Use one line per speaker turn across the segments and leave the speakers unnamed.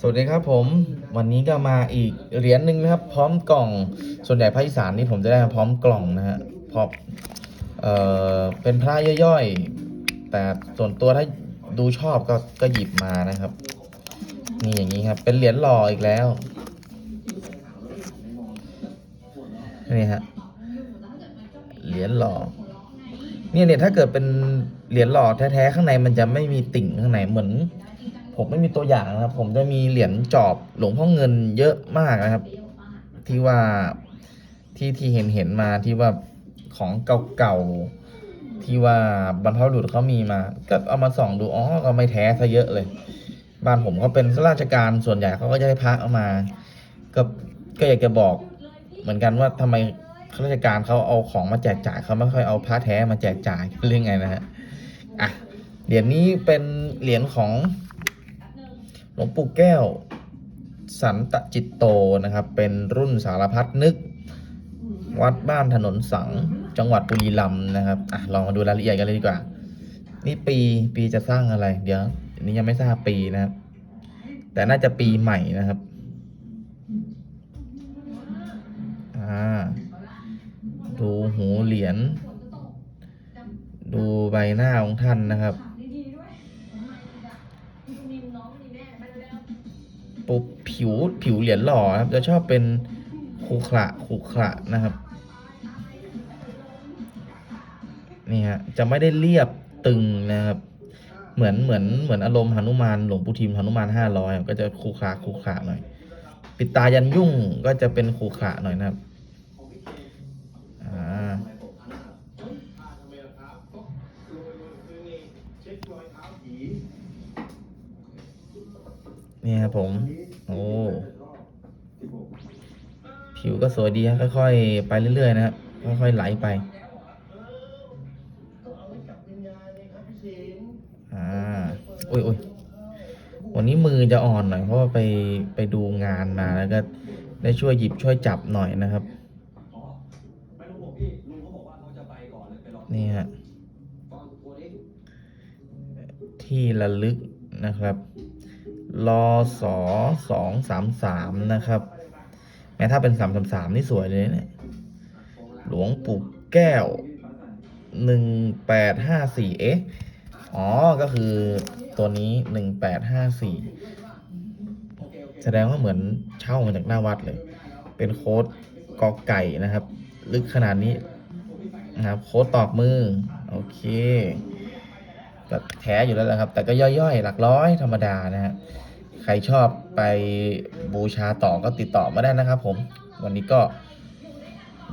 สวัสดีครับผมวันนี้ก็มาอีกเหรียญหนึ่งนะครับ พร้อมกล่อง ส่วนใหญ่ภาคอีสานนี่ผมจะได้มาพร้อมกล่องนะฮะพร้อเอ่อเป็นพระย่อยๆ แต่ส่วนตัวถ้าดูชอบก็ก็หยิบมานะครับ นี่อย่างนี้ครับ เป็นเหรียญหล่ออีกแล้วนี่ฮะเหรียญหล่อเนี่ยเนี่ยถ้าเกิดเป็นเหรียญหล่อแท้ๆข้างในมันจะไม่มีติ่งข้างในเหมือน ผมไม่มีตัวอย่างนะครับ ผมจะมีเหรียญจอบหลวงพ่อเงินเยอะมากนะครับ ที่ว่าที่ที่เห็นเห็นมาที่ว่าของเก่าๆที่ว่าบรรพบุรุษเขามีมา ก็เอามาส่องดูอ๋อก็ไม่แท้ซะเยอะเลย บ้านผมเขาเป็นข้าราชการส่วนใหญ่เขาก็จะให้พระเอามา ก็ก็อยากจะบอกเหมือนกันว่าทำไมข้าราชการเขาเอาของมาแจกจ่ายเขาไม่ค่อยเอาพระแท้มาแจกจ่ายเรื่องไงนะฮะอะเหรียญนี้เป็นเหรียญของ ลวงปู่แก้ว สันตจิตโตนะครับ เป็นรุ่นสารพัดนึก วัดบ้านถนนสัง จังหวัดบุรีรัมย์นะครับอะลองมาดูรายละเอียดกันเลยดีกว่า นี่ปีปีจะสร้างอะไร เดี๋ยวอันนี้ยังไม่ทราบปีนะครับ แต่น่าจะปีใหม่นะครับอ่าดูหูเหรียญดูใบหน้าของท่านนะครับ ปุ๊บผิวผิวเหรียญหล่อครับ จะชอบเป็นขรุขระขรุขระนะครับ นี่ฮะจะไม่ได้เรียบตึงนะครับ เหมือนเหมือนเหมือนอารมณ์หนุมานหลวงปู่ทิมหนุมานห้าร้อยก็จะขรุขระขรุขระหน่อย ปิดตายันยุ่งก็จะเป็นขรุขระหน่อยนะครับอ่า นี่ครับผม โอ้ ผิวก็สวยดีครับค่อยๆ ไปเรื่อยๆ นะครับ ค่อยๆ ไหลไป อ่าอุ้ยอุ้ยวันนี้มือจะอ่อนหน่อย เพราะว่าไปไปดูงานมาแล้วก็ได้ช่วยหยิบช่วยจับหน่อยนะครับ นี่ฮะ ที่ระลึกนะครับ รอสอสองสามสามนะครับ แม้ถ้าเป็นสามสามสามนี่สวยเลยเนี่ยหลวงปู่แก้วหนึ่งแปดห้าสี่เอ๊ะอ๋อ ก็คือตัวนี้หนึ่งแปดห้าสี่แสดงว่าเหมือนเช่ามาจากหน้าวัดเลย เป็นโค้ดกอไก่นะครับ ลึกขนาดนี้นะครับ โค้ดตอกมือ โอเค แบบแท้อยู่แล้วแหละครับ แต่ก็ย่อยๆ หลักร้อยธรรมดานะฮะใครชอบไปบูชาต่อก็ติดต่อมาได้นะครับผมวันนี้ก็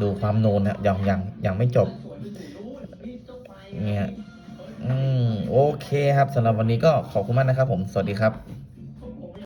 ดูความโนนนะยังยังยังไม่จบเนี่ยอืมโอเคครับสำหรับวันนี้ก็ขอบคุณมากนะครับผมสวัสดีครับ